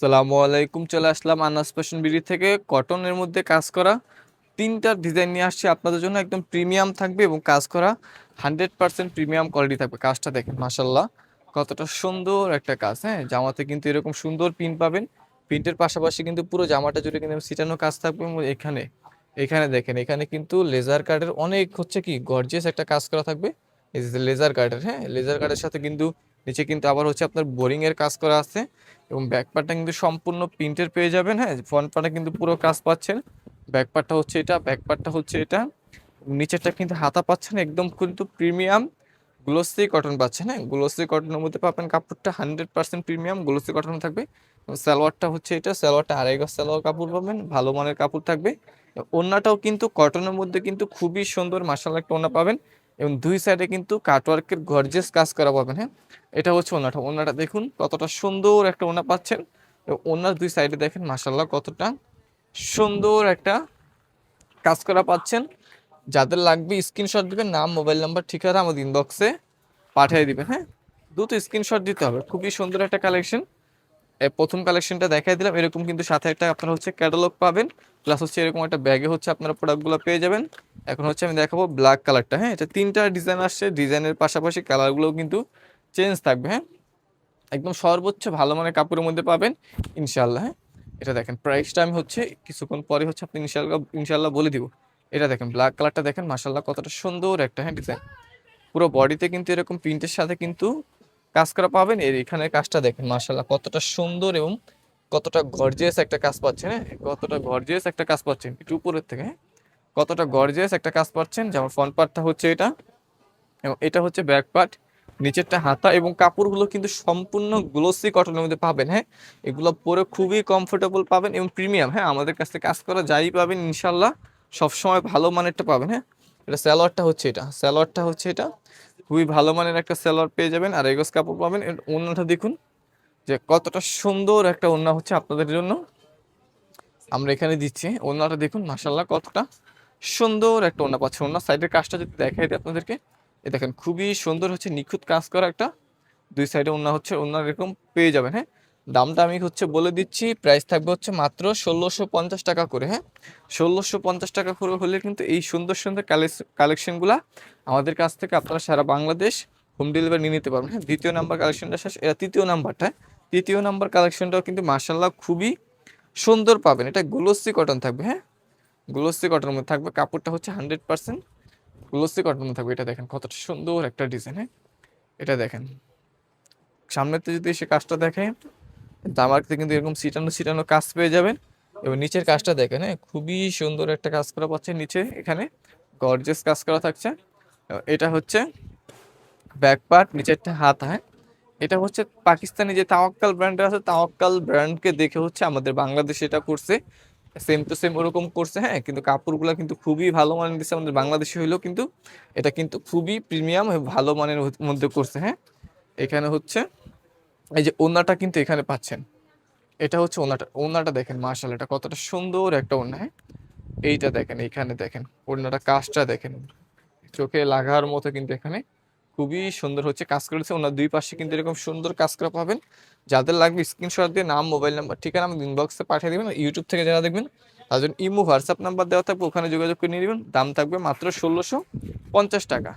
সালামু আলাইকুম, চলে আসলাম আনাস ফ্যাশন বিডি থেকে। কটনের মধ্যে কাজ করা তিনটা ডিজাইন নিয়ে আসছি। আপনাদের জন্য একদম প্রিমিয়াম থাকবে এবং কাজ করা হান্ড্রেড পার্সেন্ট প্রিমিয়াম কোয়ালিটি থাকবে। কাজটা দেখেন মাসাল্লাহ কতটা সুন্দর একটা কাজ হ্যাঁ? জামাতে কিন্তু এরকম সুন্দর প্রিন্ট পাবেন। প্রিন্টের পাশাপাশি কিন্তু পুরো জামাটা জুড়ে কিন্তু সিটানো কাজ থাকবে এখানে এখানে দেখেন, এখানে কিন্তু লেজার কার্ডের অনেক হচ্ছে কি গর্জিয়াস একটা কাজ করা থাকবে। লেজার কার্ডের হ্যাঁ? লেজার কার্ডের সাথে কিন্তু নিচে কিন্তু আবার হচ্ছে আপনার বোরিং এর কাজ করা আছে এবং ব্যাক পার্টটা কিন্তু সম্পূর্ণ প্রিন্টের পেয়ে যাবেন হ্যাঁ? ফ্রন্ট পার্টে কিন্তু পুরো কাজ পাচ্ছেন। ব্যাক পার্টটা হচ্ছে এটা ব্যাক পার্টটা হচ্ছে এটা। নিচেরটা কিন্তু হাতা পাচ্ছেন, একদম কিন্তু প্রিমিয়াম গ্লোসি কটন পাচ্ছেন হ্যাঁ? গ্লোসি কটনের মধ্যে পাবেন কাপড়টা hundred percent premium glossy cotton থাকবে। সালোয়ারটা হচ্ছে এটা সালোয়ারটা আড়াই গজ সালোয়ার কাপড় পাবেন, ভালো মানের কাপড় থাকবে। ওড়নাটাও কিন্তু কটনের মধ্যে কিন্তু খুবই সুন্দর মার্শাল একটা ওড়না পাবেন। এবং দুই সাইডে কিন্তু কাটওয়ার্কের গর্জেস কাজ করা পাবেন হ্যাঁ? এটা হচ্ছে ওনাটা ওনাটা দেখুন, কতটা সুন্দর একটা ওনা পাচ্ছেন। ওনার দুই সাইডে দেখেন মাসাল্লাহ কতটা সুন্দর একটা কাজ করা পাচ্ছেন। যাদের লাগবে স্ক্রিনশট দিবেন, নাম মোবাইল নাম্বার ঠিকানা আমাদের ইনবক্সে পাঠিয়ে দিবেন হ্যাঁ? দুটো স্ক্রিনশট দিতে হবে। খুবই সুন্দর একটা কালেকশন প্রথম কালেকশনটা দেখাই দিলাম। এরকম কিন্তু সাথে একটা আপনারা হচ্ছে ক্যাটালগ পাবেন। প্লাস হচ্ছে এরকম একটা ব্যাগে হচ্ছে আপনারা প্রোডাক্টগুলো পেয়ে যাবেন। এখন হচ্ছে আমি দেখাবো ব্ল্যাক কালারটা হ্যাঁ? এটা তিনটা ডিজাইন আসছে ডিজাইনের পাশাপাশি কালারগুলোও কিন্তু চেঞ্জ থাকবে হ্যাঁ? একদম সর্বোচ্চ ভালো মানের কাপড়ের মধ্যে পাবেন ইনশাল্লাহ হ্যাঁ? এটা দেখেন প্রাইসটা আমি হচ্ছে কিছুক্ষণ পরে হচ্ছে আপনি ইনশাল্লাহ ইনশাল্লাহ বলে দিব। এটা দেখেন ব্ল্যাক কালারটা দেখেন মাসাল্লাহ কতটা সুন্দর একটা হ্যাঁ ডিজাইন পুরো বডিতে কিন্তু এরকম প্রিন্টের সাথে কিন্তু কাজ করা পাবেন। এর এখানে কাজটা দেখেন মাসাল্লাহ কতটা সুন্দর এবং কতটা গর্জিয়াস একটা কাজ পাচ্ছেন হ্যাঁ? কতটা গর্জিয়াস একটা কাজ পাচ্ছেন, একটু উপরের থেকে হ্যাঁ? কতটা গর্জিয়াস একটা কাজ পাচ্ছেন যেমন ফ্রন্ট পার্টটা হচ্ছে এটা, এবং এটা হচ্ছে ব্যাক পার্ট নিচেরটা হাতা, এবং কাপড়গুলো কিন্তু সম্পূর্ণ গ্লোসি কটনের মধ্যে পাবেন হ্যাঁ? এগুলো পরে খুবই কমফোর্টেবল পাবেন, এবং প্রিমিয়াম হ্যাঁ? আমাদের কাছ থেকে কাজ করা যাই পাবেন ইনশাল্লাহ সবসময় ভালো মানেরটা পাবেন হ্যাঁ? এটা স্যালোয়ারটা হচ্ছে এটা স্যালোয়ারটা হচ্ছে এটা। খুবই ভালো মানের একটা স্যালোয়ার পেয়ে যাবেন, আর এগোস কাপড় পাবেন। ওড়নাটা দেখুন, যে কতটা সুন্দর একটা ওড়না হচ্ছে আপনাদের জন্য। আমরা এখানে দিচ্ছি ওড়নাটা দেখুন মাসাল্লাহ কতটা। সুন্দর একটা ওড়না পাচ্ছে। ওড়না সাইডের কাজটা যদি দেখাই দিই আপনাদেরকে এ দেখেন খুবই সুন্দর হচ্ছে নিখুঁত কাজ করা একটা দুই সাইডে ওনা হচ্ছে, ওড়না এরকম পেয়ে যাবেন হ্যাঁ? দামটা আমি হচ্ছে বলে দিচ্ছি, প্রাইস থাকবে হচ্ছে মাত্র ষোলোশো পঞ্চাশ টাকা করে হ্যাঁ? ষোলোশো পঞ্চাশ টাকা করে হলে কিন্তু এই সুন্দর সুন্দর কালেকশনগুলা আমাদের কাছ থেকে আপনারা সারা বাংলাদেশ হোম ডেলিভারি নিয়ে নিতে পারবেন হ্যাঁ? দ্বিতীয় নাম্বার কালেকশনটা শেষ, এটা তৃতীয় নাম্বারটা তৃতীয় নাম্বার কালেকশনটাও কিন্তু মার্শাল্লাহ খুবই সুন্দর পাবেন, এটা গ্লোসি কটন থাকবে হ্যাঁ? গ্লোসি কটনের মধ্যে থাকবে। কাপড়টা হচ্ছে হান্ড্রেড পার্সেন্ট গ্লোসি কটনের মধ্যে থাকবে। এটা দেখেন, কতটা সুন্দর একটা ডিজাইন হ্যাঁ? এটা দেখেন। সামনেতে যদি সে কাজটা দেখে দামারতে কিন্তু এরকম সিটানো সিটানো কাজ পেয়ে যাবেন। এবং নিচের কাজটা দেখেন হ্যাঁ? খুবই সুন্দর একটা কাজ করা পাচ্ছে নিচে, এখানে গর্জেস কাজ করা থাকছে। এটা হচ্ছে ব্যাক পার্ট নিচেরটা হাত হ্যাঁ? এটা হচ্ছে পাকিস্তানি যে তাওয়াক্কাল ব্র্যান্ডের আছে, তাওয়াক্কাল ব্র্যান্ডকে দেখে হচ্ছে আমাদের বাংলাদেশে এটা করছে। সেম টু সেম ওরকম করছে হ্যাঁ কিন্তু কাপড়গুলো কিন্তু খুবই ভালো মানের দিচ্ছে আমাদের বাংলাদেশে হইলেও কিন্তু এটা কিন্তু খুবই প্রিমিয়াম ভালো মানের মধ্যে করছে হ্যাঁ। এখানে হচ্ছে, এই যে ওনাটা কিন্তু এখানে পাচ্ছেন। এটা হচ্ছে ওনাটা ওনাটা দেখেন মার্শাল এটা কতটা সুন্দর একটা ওনা হ্যাঁ। এইটা দেখেন, এইখানে দেখেন ওনাটা কাজটা দেখেন। চোখে লাগার মতো কিন্তু এখানে খুবই সুন্দর হচ্ছে কাজ করেছে। ওনার দুই পাশে কিন্তু এরকম সুন্দর কাজ করা পাবেন। যাদের লাগবে স্ক্রিনশট দিয়ে নাম মোবাইল নাম্বার ঠিকানা আমাদের ইনবক্সে পাঠিয়ে দেবেন ইউটিউব থেকে যারা দেখবেন তার জন্য ইমো হোয়াটসঅ্যাপ নাম্বার দেওয়া থাকবে, ওখানে যোগাযোগ করে নিয়ে নেবেন। দাম থাকবে মাত্র ষোলোশো পঞ্চাশ টাকা।